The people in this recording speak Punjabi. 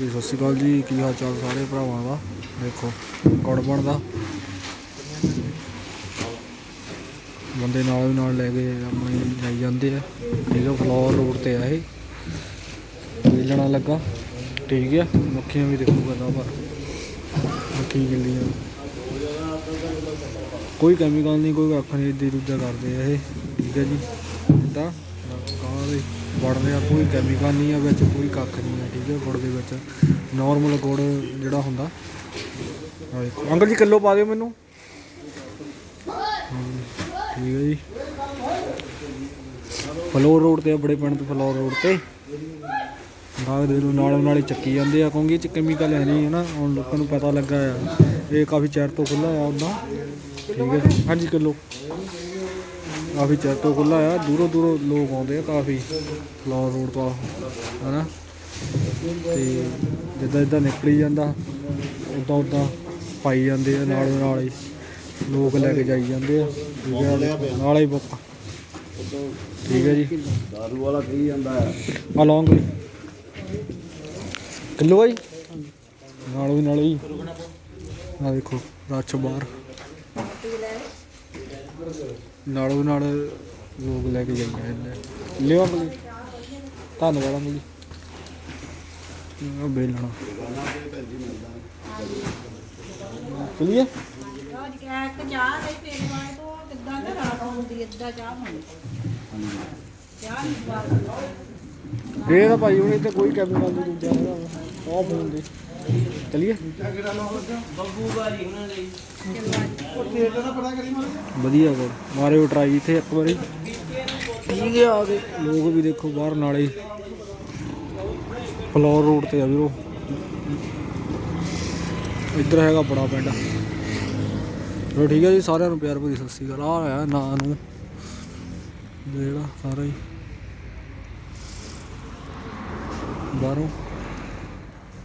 ਜੀ, ਸਤਿ ਸ਼੍ਰੀ ਅਕਾਲ ਜੀ। ਕੀ ਹਾਲ ਚਾਲ ਸਾਰੇ ਭਰਾਵਾਂ ਦਾ? ਦੇਖੋ ਗੁੜ ਬਣਦਾ? ਬੰਦੇ ਨਾਲ ਵੀ ਨਾਲ ਲੈ ਕੇ ਆਪਣੇ ਜਾਈ ਜਾਂਦੇ ਆ। ਠੀਕ ਆ ਫਲੋਰ ਰੋਡ ਤੇ ਆ ਇਹ। ਵੇਲਣਾ ਲੱਗਾ। ਠੀਕ ਆ ਮੱਖੀਆਂ ਵੀ ਦੇਖੂਗਾ ਤਾਂ ਪਰ ਮੱਖੀ ਗਿੱਲੀਆਂ ਕੋਈ ਕੈਮੀਕਲ ਨਹੀਂ ਕੋਈ ਕੱਖ ਨਹੀਂ ਇੱਦੀ ਦੂਜਾ ਕਰਦੇ ਆ ਇਹ। ਠੀਕ ਹੈ ਜੀ। ਇਦਾਂ ਵੜਦੇ ਆ ਕੋਈ ਕੈਮੀਕਲ ਨਹੀਂ ਆ ਵਿੱਚ ਕੋਈ ਕੱਖ ਨਹੀਂ ਆ ਠੀਕ ਹੈ ਗੁੜ ਦੇ ਵਿੱਚ। ਨਾਰਮਲ ਗੁੜ ਜਿਹੜਾ ਹੁੰਦਾ। ਅੰਕਲ ਜੀ ਕਿਲੋ ਪਾ ਦਿਓ ਮੈਨੂੰ। ਠੀਕ ਹੈ ਜੀ। ਫਲੋਰ ਰੋਡ ਤੇ ਆ, ਬੜੇ ਪਿੰਡ ਤੋਂ ਫਲੋਰ ਰੋਡ ਤੇ। ਬਾਗ ਦੇ ਨੂੰ ਨਾਲੋਂ ਨਾਲ ਚੱਕੀ ਜਾਂਦੇ ਆ ਕਿਉਂਕਿ ਇਹ ਚ ਕੈਮੀਕਲ ਹੈ ਨਹੀਂ ਹੈ ਨਾ ਹੁਣ ਲੋਕਾਂ ਨੂੰ ਪਤਾ ਲੱਗਾ ਆ। ਇਹ ਕਾਫੀ ਚਿਰ ਤੋਂ ਖੁੱਲਾ ਆ ਉਹਦਾ ਠੀਕ ਹੈ। ਹਾਂਜੀ ਕਿਲੋ। ਕਾਫੀ ਚਿਰ ਤੋਂ ਖੁੱਲਾ ਆ ਦੂਰੋਂ ਦੂਰੋਂ ਲੋਕ ਆਉਂਦੇ ਆ ਕਾਫੀ ਫਲੋਰ ਰੋਡ ਤੋਂ ਹਨਾ? ਤੇ ਜਿੱਦਾਂ ਜਿੱਦਾਂ ਨਿਕਲੀ ਜਾਂਦਾ ਉਦਾਂ ਉਦਾਂ ਪਾਈ ਜਾਂਦੇ ਆ ਨਾਲ ਨਾਲ ਹੀ ਲੋਕ ਲੈ ਕੇ ਜਾਈ ਜਾਂਦੇ ਆ ਨਾਲ ਹੀ ਬੁੱਕ। ਠੀਕ ਹੈ ਜੀ? ਦਾਰੂ ਵਾਲਾ ਕਹੀ ਜਾਂਦਾ ਆ ਲੌਂਗ ਕਿਲੋ ਜੀ? ਨਾਲ ਵੀ ਨਾਲ ਹੀ। ਆ ਦੇਖੋ ਰੱਛ ਬਾਹਰ। ਨਾਲੋਂ ਨਾਲ ਲੋਕ ਲੈ ਕੇ ਜਾਈ ਜਾਂਦੇ ਲਿਓ ਅੰਕਲ ਧੰਨਵਾਦ ਅੰਕਲ ਉਹ ਬੇਲਣਾ। ਚਲਿਏ ਰੋਜ਼ ਕਹਿ ਚਾਹ ਦੇ ਫੇਰ ਵਾਲੇ ਤੋਂ ਕਿੱਦਾਂ ਦਾ ਰਾਤ ਹੁੰਦੀ ਏਦਾਂ ਚਾਹ ਹੁੰਦੀ ਚਾਹ ਨਹੀਂ ਬਾਤ ਇਹ ਤਾਂ ਭਾਈ ਹੁਣ ਇੱਥੇ ਕੋਈ ਕੈਮੀਕਲ ਨਹੀਂ ਦੂਜਾ ਹੈਗਾ। ਆਹ ਫੋਨ ਦੇ। ਚਲਿਏ। ਵਧੀਆ ਕੋਲ ਮਾਰਿਓ ਟਰਾਈ ਇੱਥੇ ਇੱਕ ਵਾਰੀ। ਠੀਕ ਹੈ ਆ ਗਏ ਲੋਕ ਵੀ ਦੇਖੋ ਬਾਹਰ ਨਾਲੇ। ਫਲੋਰ ਰੋਡ ਤੇ ਆ ਵੀਰੋ। ਇੱਧਰ ਹੈਗਾ ਬੜਾ ਪਿੰਡ। ਚਲੋ ਠੀਕ ਹੈ ਜੀ, ਸਾਰਿਆਂ ਨੂੰ ਪਿਆਰ ਭਰੀ ਸਤਿ ਸ਼੍ਰੀ ਅਕਾਲ। ਆ ਹੈ ਨਾਂ ਨੂੰ। ਜਿਹੜਾ ਸਾਰਾ ਹੀ। ਬਾਹਰੋਂ।